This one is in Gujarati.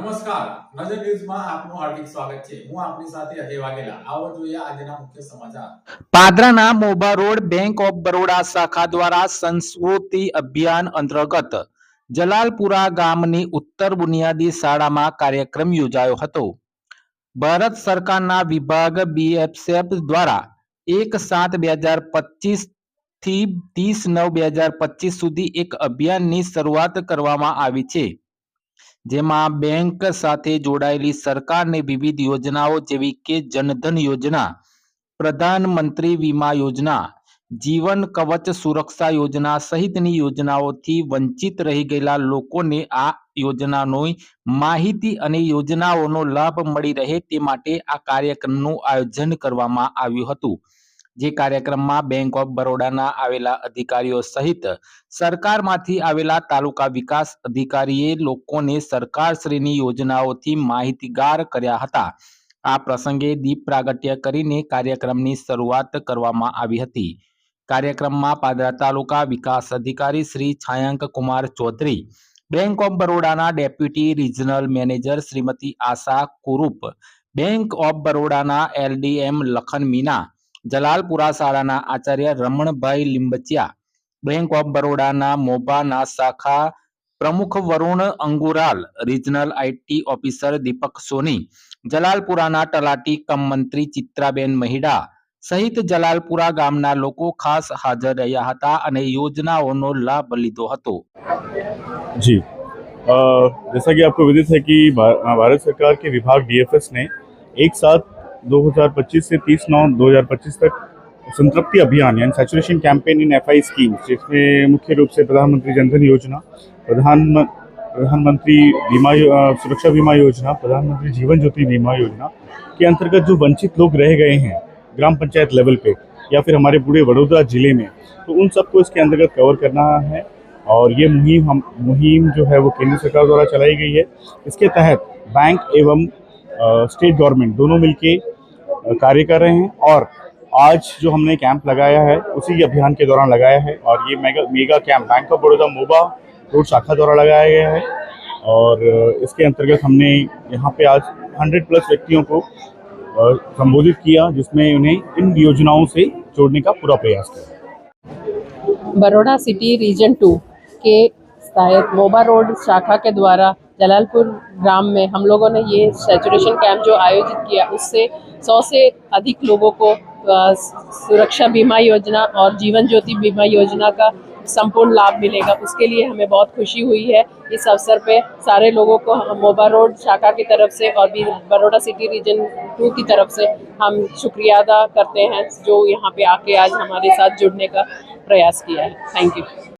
નમસ્કાર નજર ન્યૂઝમાં આપનું હાર્દિક સ્વાગત છે હું આપની સાથે અજય વાઘેલા આવો જોઈએ આજના મુખ્ય સમાચાર પાદરાના Moba road bank of Baroda શાખા દ્વારા સંસ્કૃતિ અભિયાન અંતર્ગત જલાલપુરા ગામની ઉત્તર બુનિયાદી શાળામાં કાર્યક્રમ યોજાયો હતો ભારત સરકારના વિભાગ બીએફસેફ દ્વારા એક સાત બે હજાર પચીસ થી ત્રીસ નવ બે હજાર પચીસ સુધી એક અભિયાનની શરૂઆત કરવામાં આવી છે જેમાં બેંક સાથે જોડાયેલી સરકારની વિવિધ યોજનાઓ જેવી કે જનધન યોજના પ્રધાનમંત્રી વીમા યોજના જીવન કવચ સુરક્ષા યોજના સહિતની યોજનાઓથી વંચિત રહી ગયેલા લોકોને આ યોજનાનો માહિતી અને યોજનાઓનો લાભ મળી રહે તે માટે આ કાર્યક્રમનું આયોજન કરવામાં આવ્યું હતું જે કાર્યક્રમમાં બેંક ઓફ બરોડાના આવેલા અધિકારીઓ સહિત સરકારમાંથી આવેલા તાલુકા વિકાસ અધિકારીએ લોકોને સરકારશ્રીની યોજનાઓથી માહિતીગાર કર્યા હતા આ પ્રસંગે દીપ પ્રાગટ્ય કરીને કાર્યક્રમની શરૂઆત કરવામાં આવી હતી કાર્યક્રમમાં પાદરા તાલુકા વિકાસ અધિકારી શ્રી છાયાંક કુમાર ચૌધરી બેંક ઓફ બરોડાના deputy regional manager Shrimati Asha Kurup bank of બરોડાના એલડીએમ લખન મીના જલાલપુરા શાળાના આચાર્ય રમણભાઈ લીંબચિયા બેંક ઓફ બરોડાના મોબાના શાખા પ્રમુખ Varun Angural regional IT officer Deepak Soni જલાલપુરાના તલાટી કમ મંત્રી ચિત્રાબેન મહિડા સહિત જલાલપુરા ગામના લોકો ખાસ હાજર રહ્યા હતા અને યોજનાઓનો લાભ લીધો હતો જી जैसा कि आपको विदित है कि भारत सरकार के विभाग डीएफएस ने एक साथ 2025 से 30 नौ 2025 तक संतृप्ति अभियान यानी saturation campaign in F I schemes जिसमें मुख्य रूप से प्रधानमंत्री जनधन योजना प्रधान प्रधानमंत्री बीमा सुरक्षा बीमा योजना प्रधानमंत्री जीवन ज्योति बीमा योजना के अंतर्गत जो वंचित लोग रह गए हैं ग्राम पंचायत लेवल पे या फिर हमारे पूरे वडोदरा ज़िले में तो उन सबको इसके अंतर्गत कवर करना है और ये मुहिम हम मुहिम जो है वो केंद्र सरकार द्वारा चलाई गई है इसके तहत बैंक एवं स्टेट गवर्नमेंट दोनों मिलके कार्य कर रहे हैं और आज जो हमने कैंप लगाया है उसी अभियान के दौरान लगाया है और ये mega mega camp bank of Baroda Moba road शाखा द्वारा लगाया गया है और इसके अंतर्गत हमने यहाँ पे आज 100 प्लस व्यक्तियों को संबोधित किया जिसमें उन्हें इन योजनाओं से जोड़ने का पूरा प्रयास किया बड़ौदा सिटी रीजन टू के तहत मोबा रोड शाखा के द्वारा जलालपुर ग्राम में हम लोगों ने ये सेचुरेशन कैंप जो आयोजित किया उससे सौ से अधिक लोगों को सुरक्षा बीमा योजना और जीवन ज्योति बीमा योजना का संपूर्ण लाभ मिलेगा उसके लिए हमें बहुत खुशी हुई है इस अवसर पे सारे लोगों को मोबा रोड शाखा की तरफ से और भी बड़ोड़ा सिटी रीजन टू की तरफ से हम शुक्रिया अदा करते हैं जो यहाँ पे आके आज हमारे साथ जुड़ने का प्रयास किया है थैंक यू